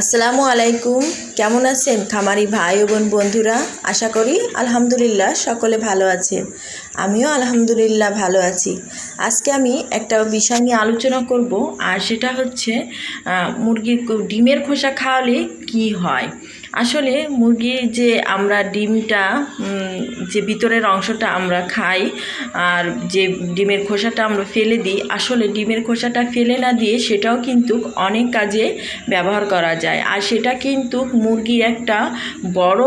আসসালামু আলাইকুম। কেমন আছেন খামারি ভাই বোন বন্ধুরা? আশা করি আলহামদুলিল্লাহ সকলে ভালো আছে আমিও আলহামদুলিল্লাহ ভালো আছি। আজকে আমি একটা বিষয় নিয়ে আলোচনা করব, আর সেটা হচ্ছে মুরগির ডিমের খোসা খাওয়ালে কি হয়? আসলে মুরগির যে আমরা ডিমটা যে ভিতরের অংশটা আমরা খাই আর যে ডিমের খোসাটা আমরা ফেলে দিই, আসলে ডিমের খোসাটা ফেলে না দিয়ে সেটাও কিন্তু অনেক কাজে ব্যবহার করা যায়। আর সেটা কিন্তু মুরগির একটা বড়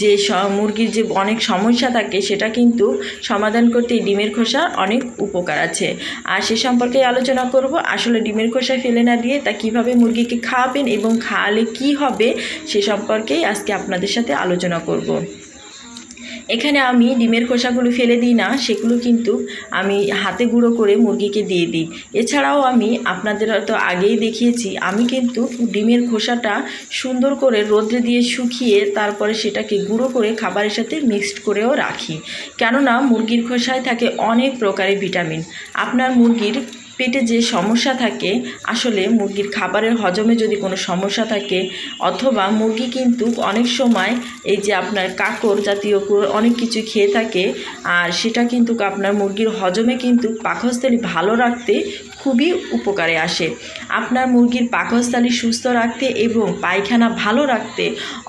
যে মুরগির যে অনেক সমস্যা থাকে, সেটা কিন্তু সমাধান করতে ডিমের খোসা অনেক উপকার আছে। আর সে সম্পর্কে আলোচনা করব, আসলে ডিমের খোসা ফেলে না দিয়ে তা কীভাবে মুরগিকে খাওয়াবেন এবং খাওয়ালে কি হবে, সে সম্পর্কেই আজকে আপনাদের সাথে আলোচনা করব। এখানে আমি ডিমের খোসাগুলো ফেলে দিই না, সেগুলো কিন্তু আমি হাতে গুঁড়ো করে মুরগিকে দিয়ে দিই। এছাড়াও আমি আপনাদের হয়তো আগেই দেখিয়েছি, আমি কিন্তু ডিমের খোসাটা সুন্দর করে রোদ্রে দিয়ে শুকিয়ে তারপরে সেটাকে গুঁড়ো করে খাবারের সাথে মিক্সড করেও রাখি। কেননা মুরগির খোসায় থাকে অনেক প্রকারের ভিটামিন। আপনার মুরগির পেটে যে সমস্যা থাকে, আসলে মুরগির খাবারের হজমে যদি কোনো সমস্যা থাকে, অথবা মুরগি কিন্তু অনেক সময় এই যে আপনার কাকর জাতীয় অনেক কিছু খেয়ে থাকে, আর সেটা কিন্তু আপনার মুরগির হজমে কিন্তু পাকস্থলী ভালো রাখতে খুবই উপকারে আসে। আপনার মুরগির পাকস্থলী সুস্থ রাখতে এবং পায়খানা ভালো রাখতে,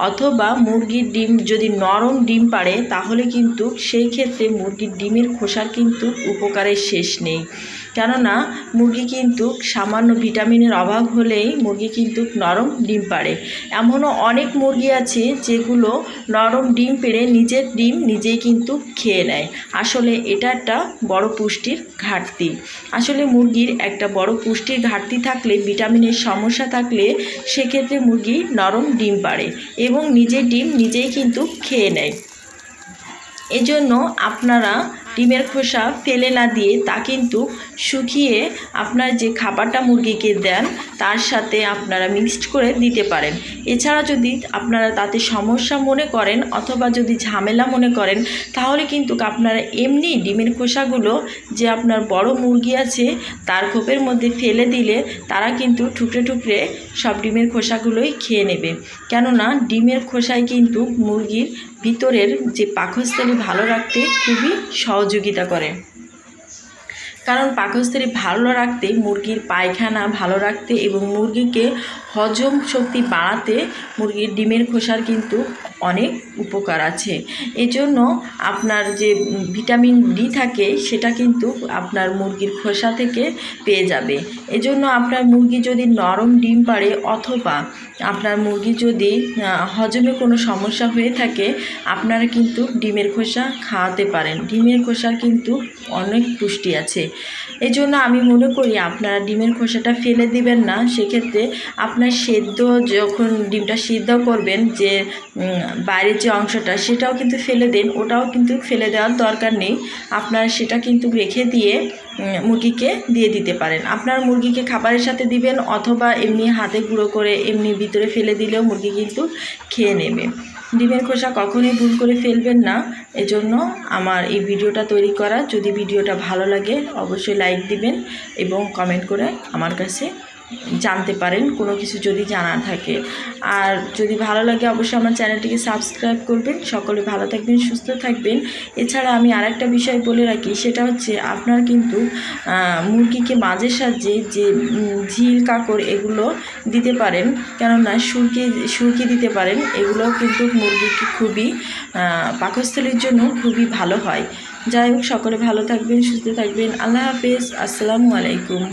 অথবা মুরগির ডিম যদি নরম ডিম পাড়ে, তাহলে কিন্তু সেই ক্ষেত্রে মুরগির ডিমের খোসার কিন্তু উপকারের শেষ নেই। কেননা মুরগি কিন্তু সামান্য ভিটামিনের অভাব হলেই মুরগি কিন্তু নরম ডিম পাড়ে। এমনও অনেক মুরগি আছে যেগুলো নরম ডিম পেড়ে নিজের ডিম নিজেই কিন্তু খেয়ে নেয়। আসলে এটা একটা বড় পুষ্টির ঘাটতি। আসলে মুরগির একটা বড় পুষ্টির ঘাটতি থাকলে, ভিটামিনের সমস্যা থাকলে সেক্ষেত্রে মুরগি নরম ডিম পাড়ে এবং নিজের ডিম নিজেই কিন্তু খেয়ে নেয়। এজন্য আপনারা ডিমের খোসা ফেলে না দিয়ে তা কিন্তু শুকিয়ে আপনার যে খাবারটা মুরগিকে দেন, তার সাথে আপনারা মিক্সড করে দিতে পারেন। এছাড়া যদি আপনারা তাতে সমস্যা মনে করেন অথবা যদি ঝামেলা মনে করেন, তাহলে কিন্তু আপনারা এমনি ডিমের খোসাগুলো যে আপনার বড় মুরগি আছে, তার খোপের মধ্যে ফেলে দিলে তারা কিন্তু ঠুকরে ঠুকরে সব ডিমের খোসাগুলোই খেয়ে নেবে। কেননা ডিমের খোসায় কিন্তু মুরগির ভিতরের যে পাকস্থলী ভালো রাখতে খুবই সহযোগিতা করে। কারণ পাকস্থলী ভালো রাখতে, মুরগির পায়খানা ভালো রাখতে এবং মুরগিকে হজম শক্তি বাড়াতে মুরগির ডিমের খোসার কিন্তু অনেক উপকার আছে। এজন্য আপনার যে ভিটামিন ডি থাকে, সেটা কিন্তু আপনার মুরগির খোসা থেকে পেয়ে যাবে। এজন্য আপনার মুরগি যদি নরম ডিম পাড়ে অথবা আপনার মুরগি যদি হজমে কোনো সমস্যা হয়ে থাকে, আপনারা কিন্তু ডিমের খোসা খাওয়াতে পারেন। ডিমের খোসার কিন্তু অনেক পুষ্টি আছে। এজন্য আমি মনে করি আপনারা ডিমের খোসাটা ফেলে দিবেন না। সেক্ষেত্রে আপনার সেদ্ধ যখন ডিমটা সিদ্ধ করবেন, যে বাইরের যে অংশটা, সেটাও কিন্তু ফেলে দেন। ওটাও কিন্তু ফেলে দেওয়ার দরকার নেই। আপনারা সেটা কিন্তু রেখে দিয়ে মুরগিকে দিয়ে দিতে পারেন। আপনার মুরগিকে খাবারের সাথে দিবেন অথবা এমনি হাতে গুঁড়ো করে এমনি ভিতরে ফেলে দিলেও মুরগি কিন্তু খেয়ে নেবে। ডিমের খোসা কখনোই ভুল করে ফেলবেন না। এজন্য আমার এই ভিডিওটা তৈরি করা। যদি ভিডিওটা ভালো লাগে, অবশ্যই লাইক দিবেন এবং কমেন্ট করে আমার কাছে জানতে পারেন, কোনো কিছু যদি জানার থাকে। আর যদি ভালো লাগে অবশ্যই আমার চ্যানেলটিকে সাবস্ক্রাইব করবেন। সকলে ভালো থাকবেন, সুস্থ থাকবেন। এছাড়া আমি আর একটা বিষয় বলে রাখি, সেটা হচ্ছে আপনার কিন্তু মুরগিকে মাঝে সাহায্যে যে ঝিল কাকড় এগুলো দিতে পারেন। কেননা সুরকি সুরকি দিতে পারেন, এগুলোও কিন্তু মুরগিকে খুবই পাকস্থলীর জন্য খুবই ভালো হয়। যাই হোক, সকলে ভালো থাকবেন, সুস্থ থাকবেন। আল্লাহ হাফেজ, আসসালামু আলাইকুম।